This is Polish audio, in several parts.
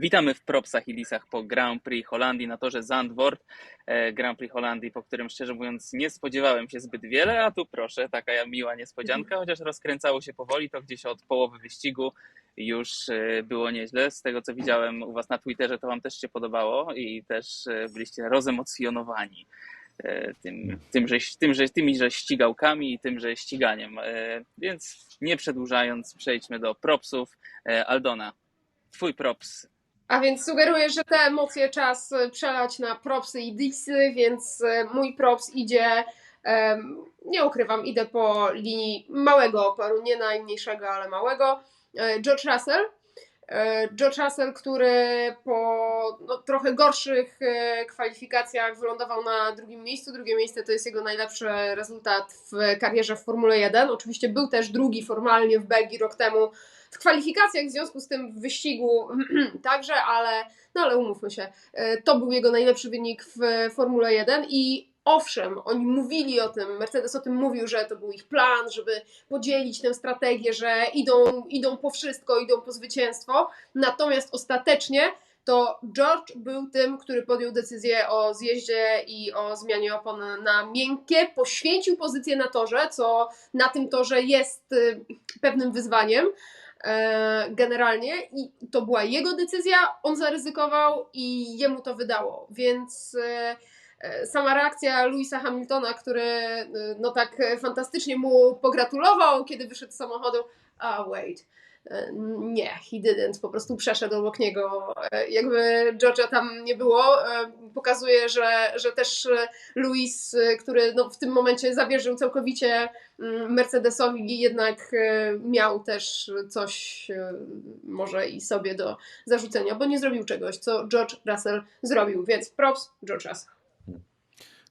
Witamy w propsach i disach po Grand Prix Holandii na torze Zandvoort. E, Grand Prix Holandii, po którym szczerze mówiąc nie spodziewałem się zbyt wiele, a tu proszę, taka miła niespodzianka, chociaż rozkręcało się powoli, to gdzieś od połowy wyścigu już e, było nieźle. Z tego co widziałem u Was na Twitterze, to Wam też się podobało i też e, byliście rozemocjonowani tym, tymże, tymże, tymi że ścigałkami i tymże ściganiem. Więc nie przedłużając, przejdźmy do propsów. Aldona, twój props a więc sugeruję, że te emocje czas e, przelać na propsy i disy, więc e, mój props idzie, nie ukrywam, idę po linii małego oporu, nie najmniejszego, ale małego. E, George Russell. George Russell, który po no, trochę gorszych kwalifikacjach wylądował na drugim miejscu. Drugie miejsce to jest jego najlepszy rezultat w karierze w Formule 1. Oczywiście był też drugi formalnie w Belgii rok temu w kwalifikacjach, w związku z tym w wyścigu także, ale, no ale umówmy się, e, to był jego najlepszy wynik w Formule 1 i Owszem, oni mówili o tym, Mercedes o tym mówił, że to był ich plan, żeby podzielić tę strategię, że idą, idą po wszystko, idą po zwycięstwo. Natomiast ostatecznie to George był tym, który podjął decyzję o zjeździe i o zmianie opon na miękkie, poświęcił pozycję na torze, co na tym torze jest y, pewnym wyzwaniem. E, generalnie i to była jego decyzja, on zaryzykował i jemu to wydało, więc e, sama reakcja Louisa Hamiltona, który no tak fantastycznie mu pogratulował, kiedy wyszedł z samochodu, a oh, wait, E, nie, he didn't, po prostu przeszedł obok niego. E, jakby Georgia tam nie było, e, pokazuje, że, że też Luis, który no w tym momencie zawierzył całkowicie mm, Mercedesowi, jednak miał też coś może i sobie do zarzucenia, bo nie zrobił czegoś, co George Russell zrobił, więc props George Russell.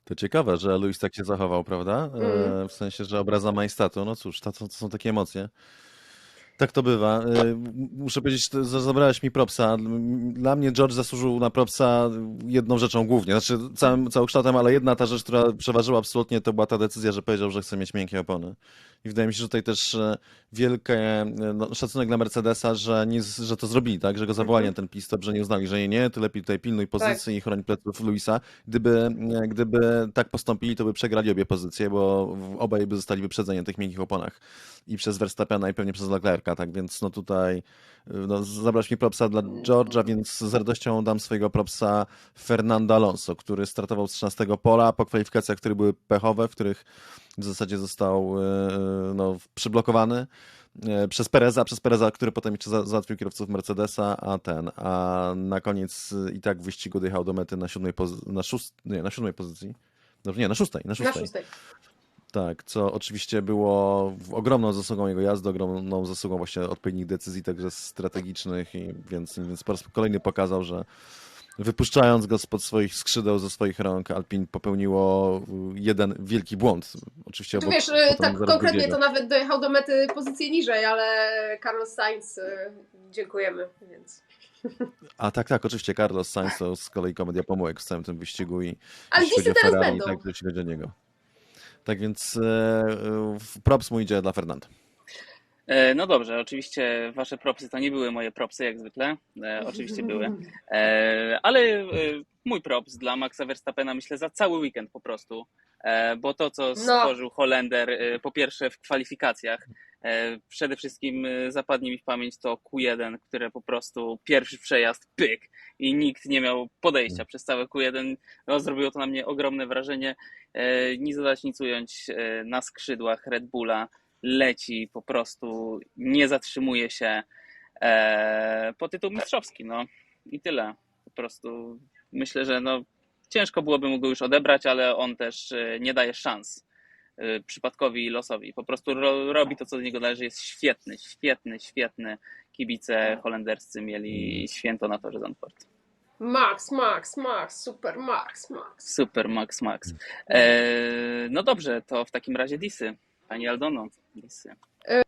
To ciekawe, że Luis tak się zachował, prawda? Mm. W sensie, że obraza majestatu. No cóż, to, to są takie emocje. Tak to bywa. Y, muszę powiedzieć, że zabrałeś mi propsa. Dla mnie George zasłużył na propsa jedną rzeczą głównie, znaczy całym, całokształtem, ale jedna ta rzecz, która przeważyła absolutnie, to była ta decyzja, że powiedział, że chce mieć miękkie opony. I wydaje mi się, że tutaj też e, wielki e, no, szacunek dla Mercedesa, że, nie, że to zrobili, tak? Że go zawołali na ten pistop, że nie uznali, że nie, nie, ty lepiej tutaj pilnuj pozycji tak. i chroń pleców Luisa. Gdyby, e, gdyby tak postąpili, to by przegrali obie pozycje, bo obaj by zostali wyprzedzeni na tych miękkich oponach. I przez Verstappena i pewnie przez Leclerca, tak? Więc no tutaj no, zabrać mi propsa dla George'a, więc z radością dam swojego propsa Fernando Alonso, który startował z 13 pola po kwalifikacjach, które były pechowe, w których w zasadzie został e, no, przyblokowany przez Pereza, przez Pereza, który potem jeszcze załatwił kierowców Mercedesa, a ten, a na koniec i tak w wyścigu dojechał do mety na siódmej, na, szóst, nie, na siódmej pozycji. Dobrze, nie, na szóstej, na szóstej. Na szóstej. Tak, co oczywiście było ogromną zasługą jego jazdy, ogromną zasługą właśnie odpowiednich decyzji, także strategicznych, i więc, więc po raz kolejny pokazał, że wypuszczając go spod swoich skrzydeł, ze swoich rąk, Alpin popełniło jeden wielki błąd. Oczywiście obok, wiesz, y, tak konkretnie to nawet dojechał do mety pozycję niżej, ale Carlos Sainz, y, dziękujemy, więc... A tak, tak, oczywiście Carlos Sainz to z kolei komedia pomyłek w całym tym wyścigu i ale jeśli chodzi o Ferrari, tak, jeśli chodzi o niego. Tak więc e, props mu idzie dla Fernanda. E, no dobrze, oczywiście wasze propsy to nie były moje propsy jak zwykle, e, oczywiście były, e, ale e, mój props dla Maxa Verstappena myślę za cały weekend po prostu, e, bo to co no. stworzył no. Holender e, po pierwsze w kwalifikacjach, przede wszystkim zapadnie mi w pamięć to Q1, które po prostu pierwszy przejazd, pyk i nikt nie miał podejścia przez całe Q1, no, zrobiło to na mnie ogromne wrażenie, nic dodać, nic ująć na skrzydłach Red Bulla, leci po prostu, nie zatrzymuje się e, po tytuł mistrzowski, no. I tyle. Po prostu myślę, że no, ciężko byłoby mu go już odebrać, ale on też e, nie daje szans e, przypadkowi losowi. Po prostu ro, robi to, co do niego należy. Jest świetny, świetny, świetny. Kibice holenderscy mieli święto na torze Zandvoort. Max, Max, Max, super Max, Max. Super Max, Max. E, no dobrze, to w takim razie Disy. Pani Aldono, misja. E,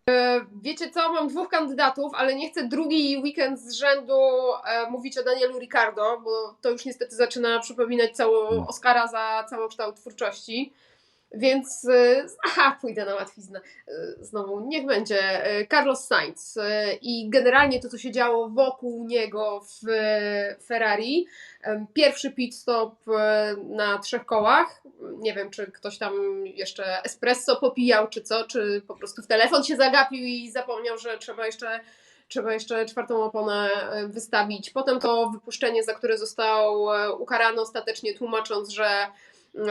wiecie co, mam dwóch kandydatów, ale nie chcę drugi weekend z rzędu e, mówić o Danielu Ricardo, bo to już niestety zaczyna przypominać całą hmm. Oscara za całokształt twórczości. Więc, y, aha, pójdę na łatwiznę. Y, Znowu, niech będzie y, Carlos Sainz. I generalnie to, co się działo wokół niego w Ferrari. Pierwszy pit stop na trzech kołach. Nie wiem, czy ktoś tam jeszcze espresso popijał, czy co, czy po prostu w telefon się zagapił i zapomniał, że trzeba jeszcze trzeba jeszcze czwartą oponę wystawić. Potem to wypuszczenie, za które został e, ukarany ostatecznie, tłumacząc, że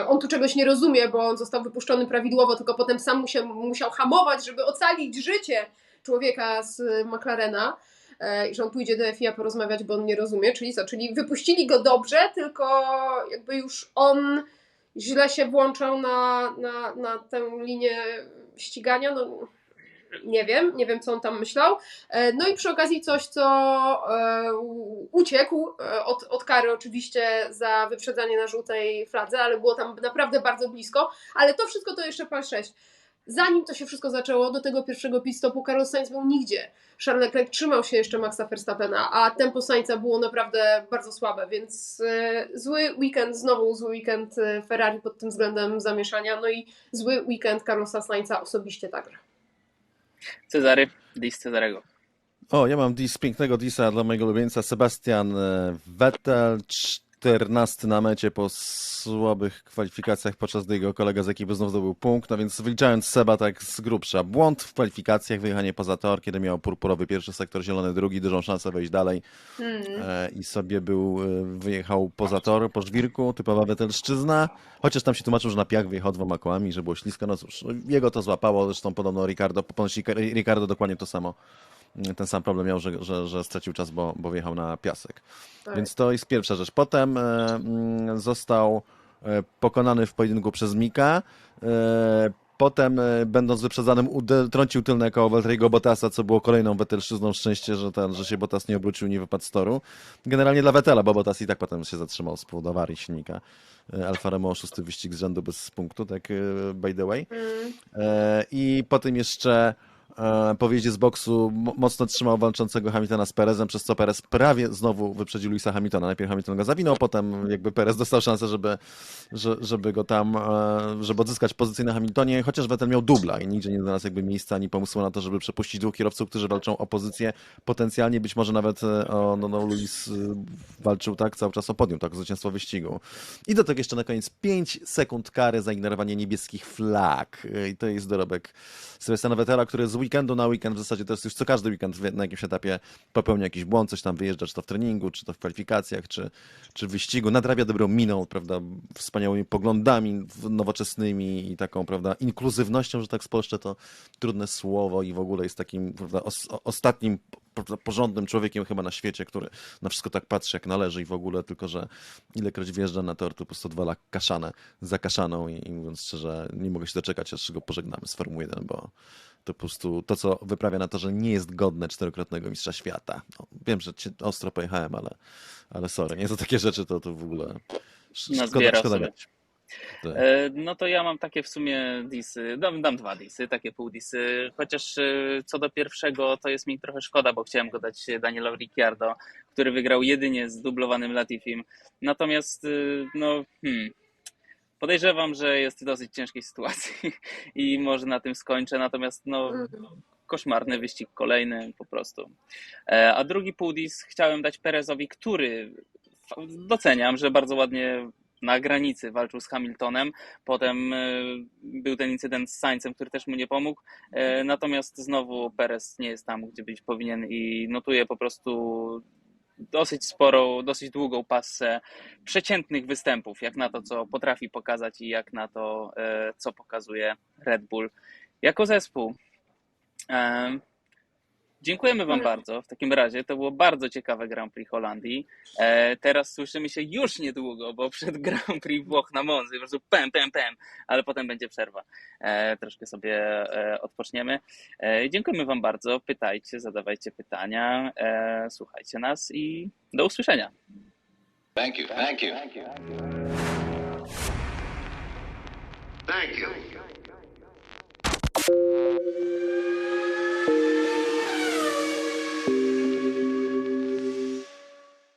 on tu czegoś nie rozumie, bo on został wypuszczony prawidłowo, tylko potem sam musiał, musiał hamować, żeby ocalić życie człowieka z McLarena e, i że on pójdzie do FIA porozmawiać, bo on nie rozumie, czyli co, czyli wypuścili go dobrze, tylko jakby już on źle się włączał na, na, na tę linię ścigania, no nie wiem, nie wiem co on tam myślał. E, No i przy okazji coś, co e, uciekł e, od, od kary oczywiście za wyprzedzanie na żółtej fladze, ale było tam naprawdę bardzo blisko, ale to wszystko to jeszcze PAL 6. Zanim to się wszystko zaczęło, do tego pierwszego pit stopu Carlos Sainz był nigdzie. Charles Leclerc trzymał się jeszcze Maxa Verstappena, a tempo Sainza było naprawdę bardzo słabe, więc zły weekend, znowu zły weekend Ferrari pod tym względem zamieszania, no i zły weekend Carlosa Sainza osobiście także. Cezary, dis Cezarego. O, ja mam dis, pięknego disa dla mojego ulubieńca Sebastian e, Vettel, 14 na mecie po słabych kwalifikacjach, podczas gdy jego kolega z ekipy znów zdobył punkt, no więc wyliczając Seba tak z grubsza, błąd w kwalifikacjach, wyjechanie poza tor, kiedy miał purpurowy pierwszy sektor, zielony drugi, dużą szansę wejść dalej. Hmm. e, i sobie był, e, wyjechał poza tor, po żwirku, typowa Vettelszczyzna, chociaż tam się tłumaczył, że na piach wyjechał dwoma kołami, że było ślisko, no cóż, jego to złapało, zresztą podobno Ricardo, ponoć Ricardo dokładnie to samo, ten sam problem miał, że, że, że stracił czas, bo, bo wjechał na piasek. Tak. Więc to jest pierwsza rzecz. Potem e, mm, został e, pokonany w pojedynku przez Mika. E, Potem, będąc wyprzedzanym, trącił tylne koło Valtteriego Bottasa, co było kolejną Vettelszczyzną. Szczęście, że, ten, że się Bottas nie obrócił, nie wypadł z toru. Generalnie dla Vettela, bo Bottas i tak potem się zatrzymał z powodu awarii silnika. Alfa Romeo szósty wyścig z rzędu bez punktu, tak by the way. E, I potem jeszcze e, po wjeździe z boksu mo- mocno trzymał walczącego Hamiltona z Perezem, przez co Perez prawie znowu wyprzedził Luisa Hamiltona. Najpierw Hamilton go zawinął, potem jakby Perez dostał szansę, żeby, że, żeby go tam, e, żeby odzyskać pozycję na Hamiltonie, chociaż Vettel miał dubla i nigdzie nie znalazł jakby miejsca ani pomysłu na to, żeby przepuścić dwóch kierowców, którzy walczą o pozycję. Potencjalnie być może nawet e, o, no, no, Luis e, walczył tak cały czas o podium, tak, o zwycięstwo wyścigu. I do tego jeszcze na koniec 5 sekund kary za ignorowanie niebieskich flag. I to jest dorobek Sebastiana Vettela, który z weekendu na weekend, w zasadzie to jest już co każdy weekend na jakimś etapie popełnia jakiś błąd, coś tam wyjeżdża, czy to w treningu, czy to w kwalifikacjach, czy, czy w wyścigu. Nadrabia dobrą miną, prawda, wspaniałymi poglądami nowoczesnymi i taką, prawda, inkluzywnością, że tak spolszczę to trudne słowo i w ogóle jest takim, prawda, os, ostatnim porządnym człowiekiem chyba na świecie, który na wszystko tak patrzy jak należy i w ogóle, tylko że ilekroć wjeżdża na tor, to po prostu odwala kaszanę za kaszaną i, i mówiąc szczerze, nie mogę się doczekać, aż go pożegnamy z Formuły 1, bo to po prostu to, co wyprawia na torze, nie jest godne czterokrotnego mistrza świata. No, wiem, że cię ostro pojechałem, ale, ale sorry, nie za takie rzeczy to, to w ogóle sz- szkoda, szkoda mieć. Tak. E, No to ja mam takie w sumie disy, dam, dam dwa disy, takie pół disy, chociaż e, co do pierwszego to jest mi trochę szkoda, bo chciałem go dać Danielowi Ricciardo, który wygrał jedynie z dublowanym Latifim. Natomiast e, no hmm, podejrzewam, że jest w dosyć ciężkiej sytuacji i może na tym skończę, natomiast no koszmarny wyścig kolejny po prostu. A drugi półdis chciałem dać Perezowi, który doceniam, że bardzo ładnie na granicy walczył z Hamiltonem. Potem e, był ten incydent z Sainzem, który też mu nie pomógł. E, Natomiast znowu Perez nie jest tam, gdzie być powinien i notuje po prostu dosyć sporą, dosyć długą passę przeciętnych występów, jak na to, co potrafi pokazać i jak na to, e, co pokazuje Red Bull jako zespół. Dziękujemy Wam bardzo. W takim razie to było bardzo ciekawe Grand Prix Holandii. E, teraz słyszymy się już niedługo, bo przed Grand Prix Włoch na Monzy po prostu pem, pem, pem, ale potem będzie przerwa. E, troszkę sobie e, odpoczniemy. E, dziękujemy Wam bardzo. Pytajcie, zadawajcie pytania, e, słuchajcie nas i do usłyszenia. Thank you, thank you. Thank you. Thank you.